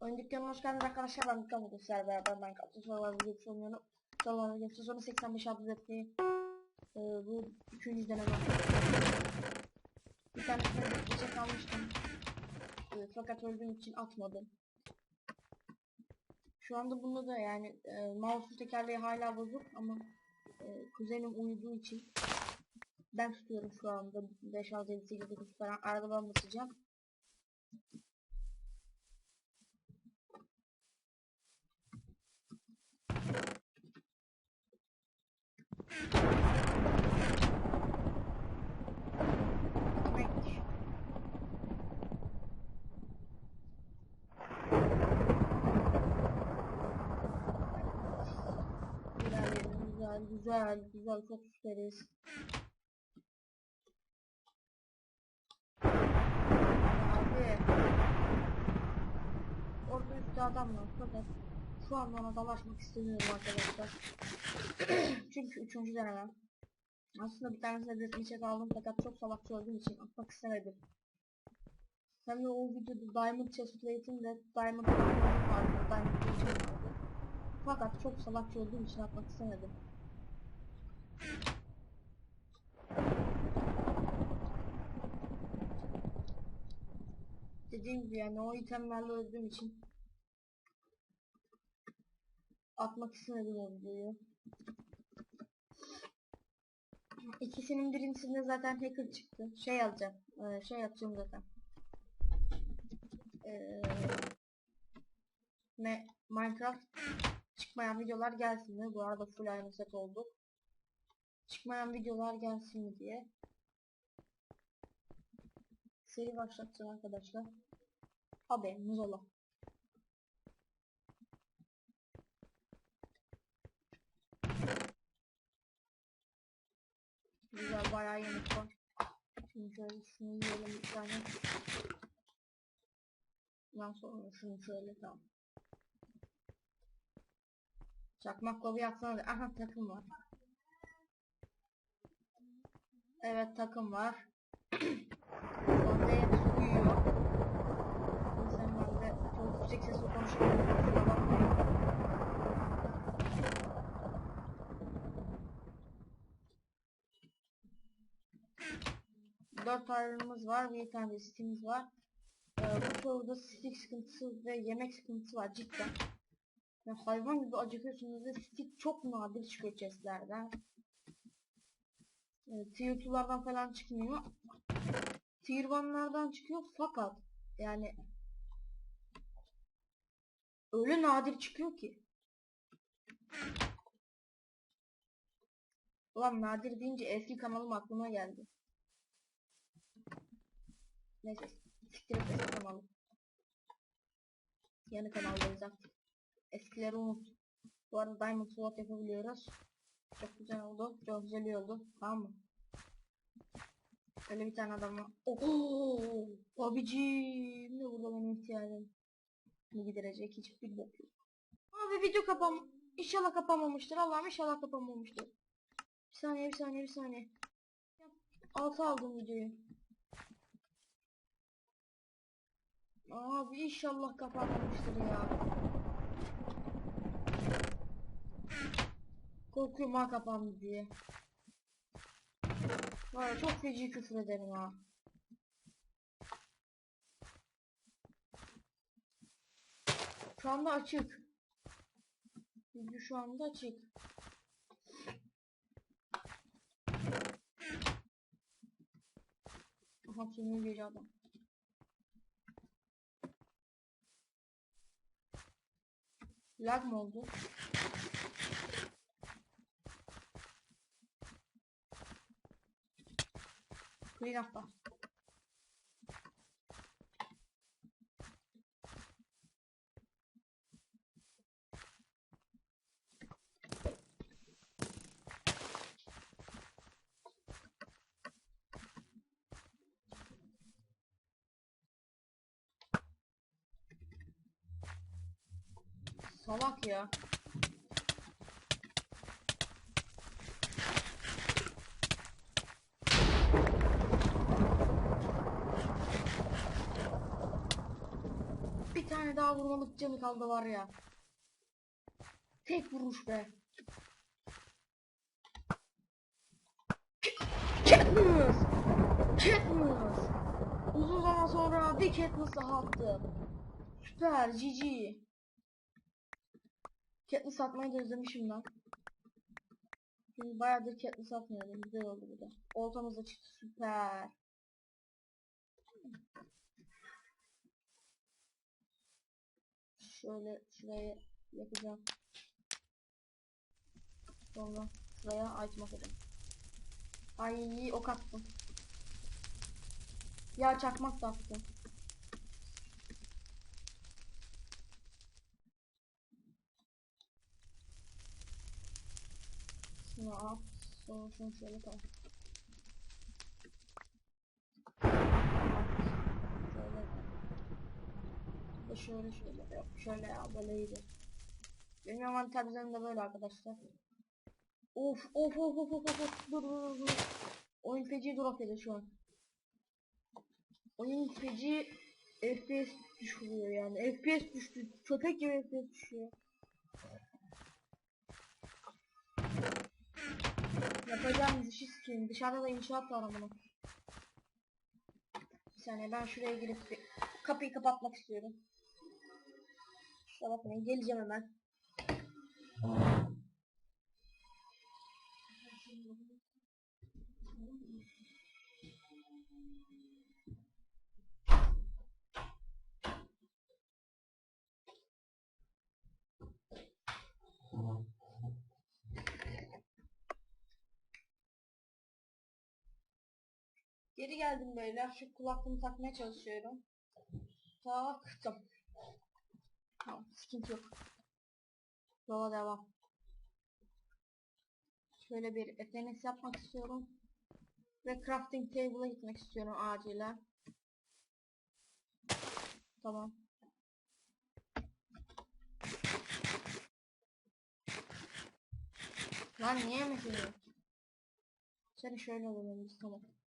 Oyun dükkanına hoş geldiniz arkadaşlar. Ben dükkan sizlerle beraber ben kaptım sorular video sunuyorum. Sorular video sonra 85 adlı etmeyi ee, bu üçüncü deneme. Bir tanesini geçe kalmıştım. Ee, fakat öldüğüm için atmadım. Şu anda bunda da yani e, mouse'un tekerleği hala bozuk ama e, kuzenim uyuduğu için ben tutuyorum şu anda 5 6 7 8 9 falan arada ben basacağım. Güzel, güzel, güzel. Çok süperiz. Abi. Orada üstte adam var. Fakat şu an ona dalaşmak istemiyorum arkadaşlar. Çünkü üçüncü denemem. Aslında bir tanesine bir çek aldım fakat çok salakça olduğum için atmak istemedim. Hem de o videoda Diamond Chest Plate'in de Diamond vardı. Diamond Plate'in vardı. Fakat çok salakça olduğum için atmak istemedim. Dediğim gibi yani o itemlerle öldüğüm için atmak istemedim o videoyu. İkisinin birincisinde zaten hacker çıktı. Şey alacağım. Ee, şey yapacağım zaten. Ee, ne Minecraft çıkmayan videolar gelsin mi? Bu arada full aynı set olduk. Çıkmayan videolar gelsin mi diye. Seri başlatacağım arkadaşlar. Haberiniz ola. Güzel bayağı yemek var. Şimdi şunu yiyelim bir tane. Ondan sonra şunu şöyle tamam. Çakmak lobi yaksana. Aha takım var. Evet takım var. Onda hepsi uyuyor. İnsan ben de çok yüksek sesle konuşuyorum. Kusura bakmayın. Ayrımız var. Bir tane de var. Ee, bu soruda stick sıkıntısı ve yemek sıkıntısı var cidden. Ya hayvan gibi acıkıyorsunuz ve stick çok nadir çıkıyor chestlerden. E, tier 2'lardan falan çıkmıyor. Tier 1'lardan çıkıyor fakat yani öyle nadir çıkıyor ki. Ulan nadir deyince eski kanalım aklıma geldi. Neyse siktir eski kanalım. Yeni kanaldayız aktif. Eskileri unut. Bu arada Diamond Sword yapabiliyoruz. Çok güzel oldu. Çok güzel oldu. Tamam mı? Öyle bir tane adam var. Ooo! Abicim de burada benim ihtiyacım. Ne giderecek hiçbir bok yok. Abi video kapam... İnşallah kapanmamıştır. Allah'ım inşallah kapanmamıştır. Bir saniye bir saniye bir saniye. Altı aldım videoyu. Abi inşallah kapanmamıştır ya. Korkuyorum ha kapandı diye. Var çok feci küfür ederim ha. Şu anda açık. Video şu anda açık. Aha senin gece adam. Lag mı oldu? Clean up Salak ya. tane daha vurmalık canı kaldı var ya. Tek vuruş be. Katniss! Katniss! Uzun zaman sonra bir Katniss daha attım. Süper, GG. Katniss atmayı da özlemişim lan. Çünkü bayağıdır Katniss atmıyordum. Güzel oldu bu da. Oltamız da çıktı. Süper. Şöyle şuraya yapacağım. Sonra şuraya item atacağım. Ay ok attım. Ya çakmak da attım. Şunu at. Sonra şunu şöyle tamam. Şöyle. Şöyle şöyle. Yok şöyle ya böyle iyiydi. Benim envanter üzerimde böyle arkadaşlar. Of of of of of of. Dur dur dur. Oyun feci drop yedi şu an. Oyun feci FPS düşürüyor yani. FPS düştü. Köpek gibi FPS düşüyor. Yapacağım işi sikeyim. Dışarıda da inşaat var ama. Bir saniye ben şuraya girip bir kapıyı kapatmak istiyorum. Kusura bakmayın geleceğim hemen. Geri geldim beyler. Şu kulaklığımı takmaya çalışıyorum. Taktım. Tamam, sıkıntı yok. Yola devam. Şöyle bir FNS yapmak istiyorum. Ve crafting table'a gitmek istiyorum acilen. Tamam. Lan niye mesela? Seni şöyle alalım biz tamam.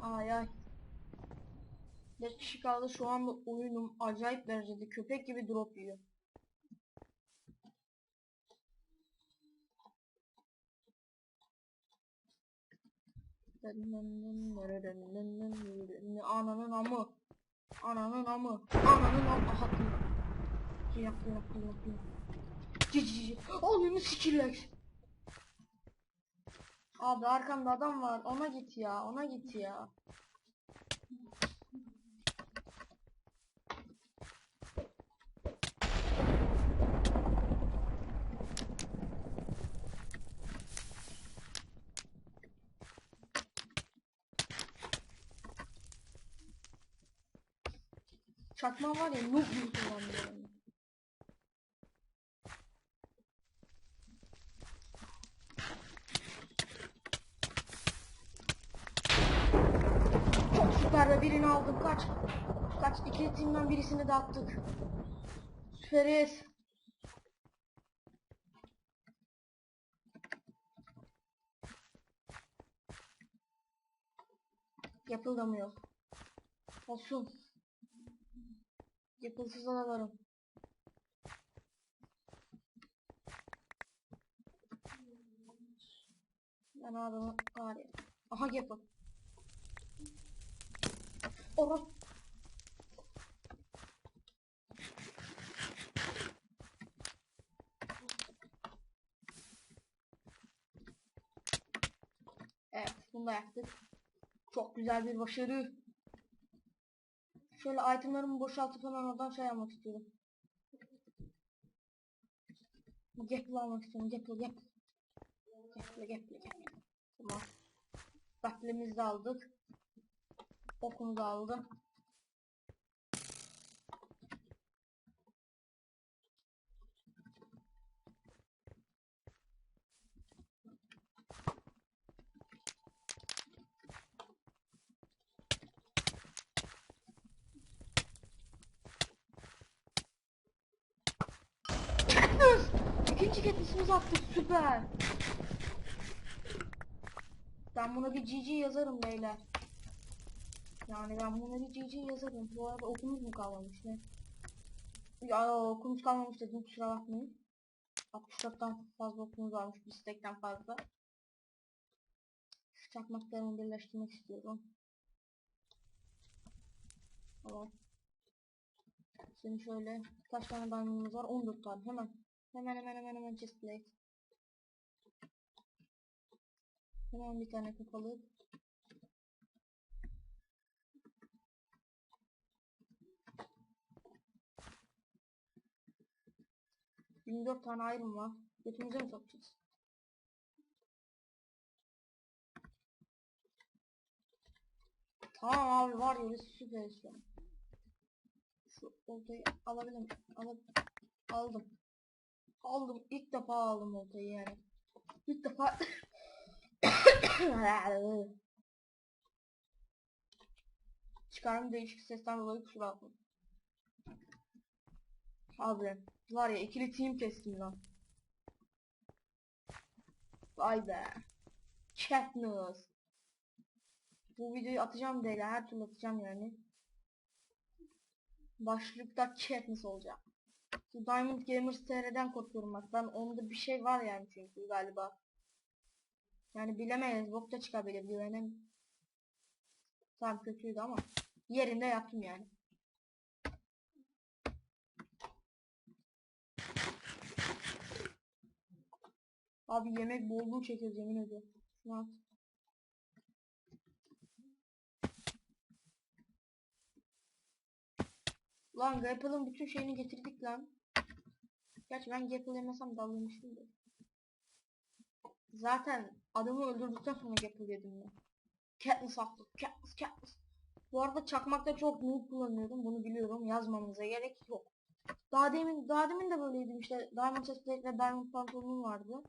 Ay ay. 5 kişi kaldı şu anda oyunum acayip derecede köpek gibi drop yiyor. Ananın amı. Ananın amı. Ananın amı. Aha kıyım. Kıyım kıyım kıyım kıyım. Cici cici. Ananı sikirler. Abi arkamda adam var. Ona git ya. Ona git ya. Çakma var ya noob gibi kullanıyorum. Çok süper be birini aldım kaç. Kaç iki timden birisini de attık. Süperiz. Yapıldamıyor. Olsun. Yapılsız alalım. Ben adamı ya. Aha yapı. Oros. Evet, bunu da yaptık. Çok güzel bir başarı. Şöyle itemlarımı boşaltıp hemen oradan şey almak istiyorum. Gapple almak istiyorum. Gapple, gapple. Gapple, gapple, gapple. Tamam. Gapple'imizi de aldık. Okumuzu da Ben buna bir GG yazarım beyler. Yani ben buna bir GG yazarım. Bu arada okumuz mu kalmamış ne? Ya okumuz kalmamış dedim kusura bakmayın. 64'ten fazla okumuz varmış bir stekten fazla. Şu çakmaklarımı birleştirmek istiyorum. Tamam. Şimdi şöyle kaç tane diamond'ımız var? 14 tane hemen. Hemen hemen hemen hemen chest Hemen bir tane kapalı. Yirmi dört tane ayrım var. Götümüze mi sokacağız? Tamam abi var ya biz süperiz şu. Şu oltayı alabilir miyim? Al aldım. Aldım. İlk defa aldım oltayı yani. İlk defa Çıkarım değişik sesten dolayı kusura bakmayın. Abi var ya ikili team kestim lan. Vay be. Katniss. Bu videoyu atacağım değil her türlü atacağım yani. Başlıkta Katniss olacak. Diamond Gamers TR'den korkuyorum bak. Ben onda bir şey var yani çünkü galiba. Yani bilemeyiz. Bokta çıkabilir güvenem. Tamam kötüydü ama yerinde yaptım yani. Abi yemek bolluğu çekiyoruz yemin ediyorum. Şunu at. Lan Gapple'ın bütün şeyini getirdik lan. Gerçi ben Gapple yemesem dalmışım da. Zaten adamı öldürdükten sonra Gapple yedim ben. Katniss attı. Katniss, Katniss. Bu arada çakmakta çok noob kullanıyorum. Bunu biliyorum. Yazmamıza gerek yok. Daha demin, daha demin de böyleydim işte. Diamond chestplate ve diamond pantolonum vardı.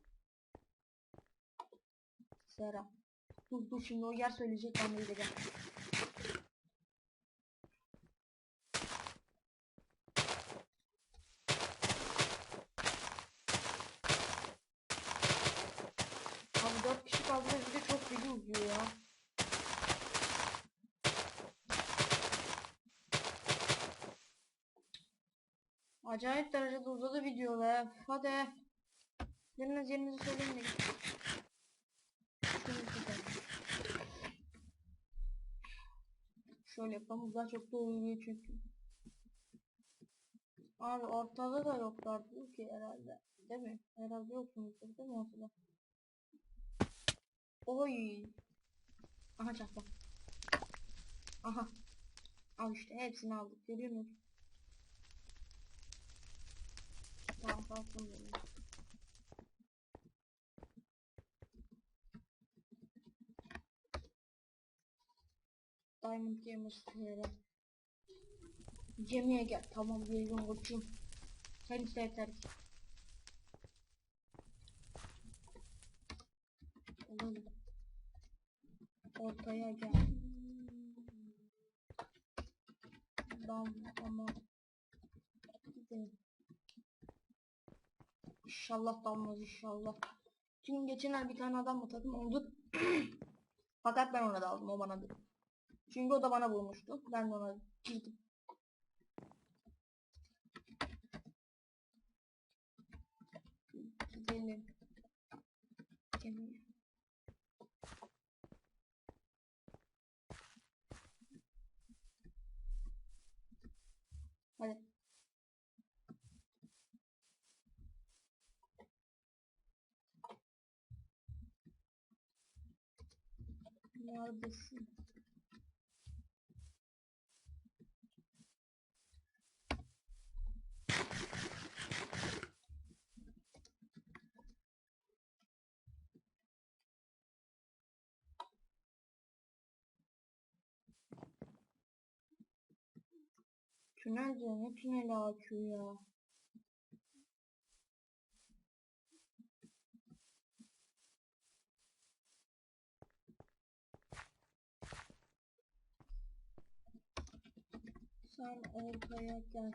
Sera. Dur dur şimdi o yer söyleyecek ben de gideceğim. Abi 4 kişi kaldı ve video çok video uzuyor ya. Acayip derecede uzadı video be. Hadi. Biriniz yerinizi söyleyin de. Şöyle yapalım. Daha çok da uyuyor çünkü. Abi ortada da yoklardı ki herhalde. Değil mi? Herhalde yoksunuzdur değil mi ortada? Oy. Aha çakma. Aha. Al işte hepsini aldık. Görüyor musun? Tamam kalsın benim. Diamond Gamers TR. Gel. Tamam geliyorum koçum. Sen iste yeter ki. Oğlum. Ortaya gel. Dam ama gidelim. İnşallah damlaz inşallah. Çünkü geçen bir tane adam atadım da Fakat ben ona da aldım o bana değil. Çünkü o da bana vurmuştu. Ben de ona girdim. Gidelim. Gemiye. Hadi. Neredesin? Tünel diyor ne tüneli ya. Sen ortaya gel.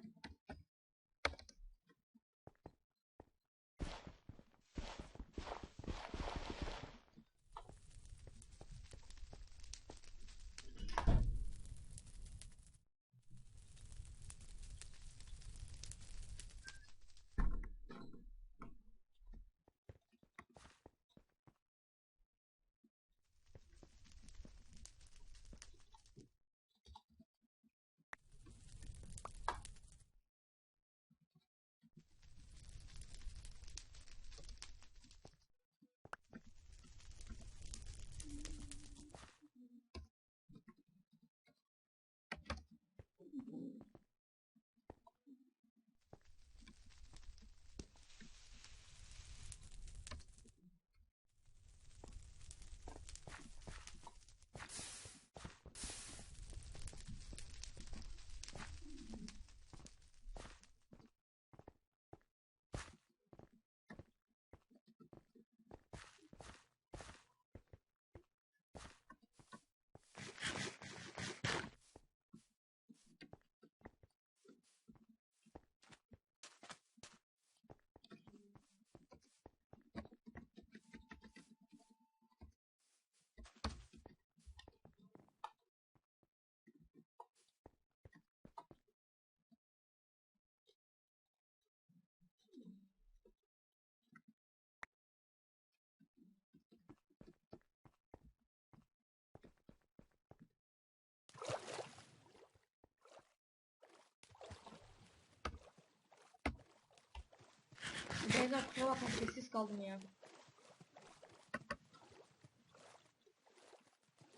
Beyler kusura bakma sessiz kaldım ya.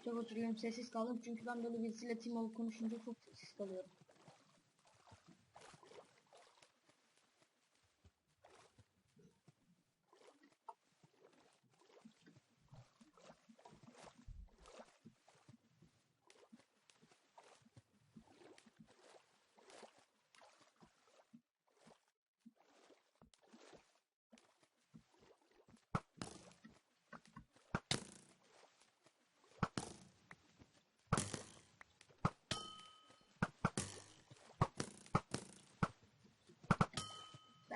Çok özür dilerim sessiz kaldım çünkü ben böyle birisiyle team olup konuşunca çok sessiz kalıyorum.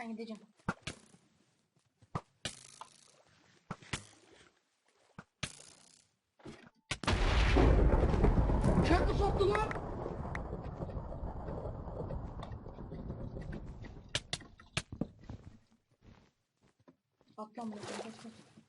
Ben gideceğim. Çok mu soktu lan? Atlan bakalım kaç kaç.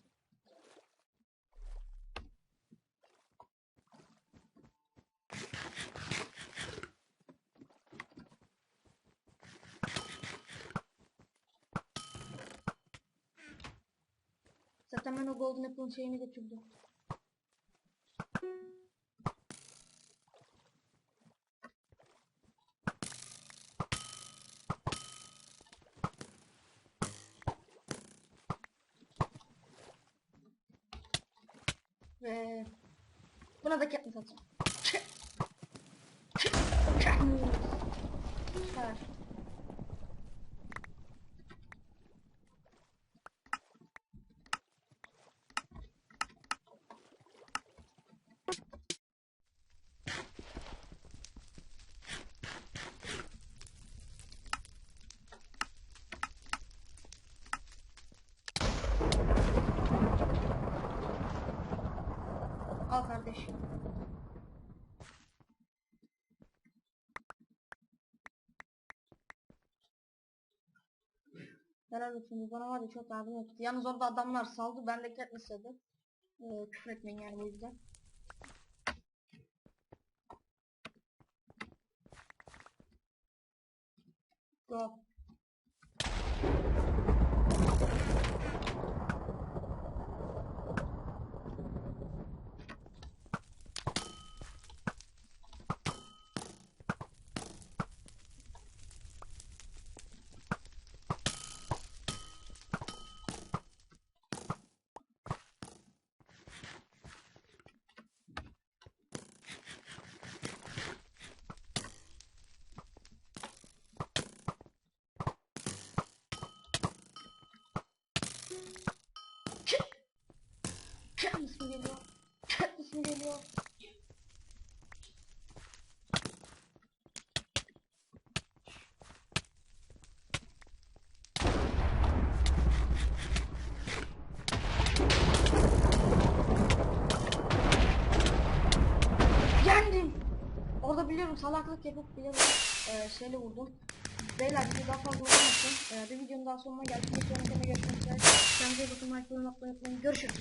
Ben o Golden Apple'ın şeyini götürdüm. Ve buna da Katniss atacağım. Katniss. Süper. Al kardeşim. Helal olsun bana var ya çok yardım etti. Yalnız orada adamlar saldı ben de de. Ee, küfür etmeyin yani bu yüzden. Go. Katniss mi geliyor? Katniss mi geliyor? Yendim. Orada biliyorum salaklık yapıp bile e, şeyle vurdum. Beyler bir daha fazla olmasın. E, bir videonun daha sonuna geldik. Bir sonraki görüşmek üzere. Kendinize bakın. Like, yorum atmayı unutmayın. Görüşürüz.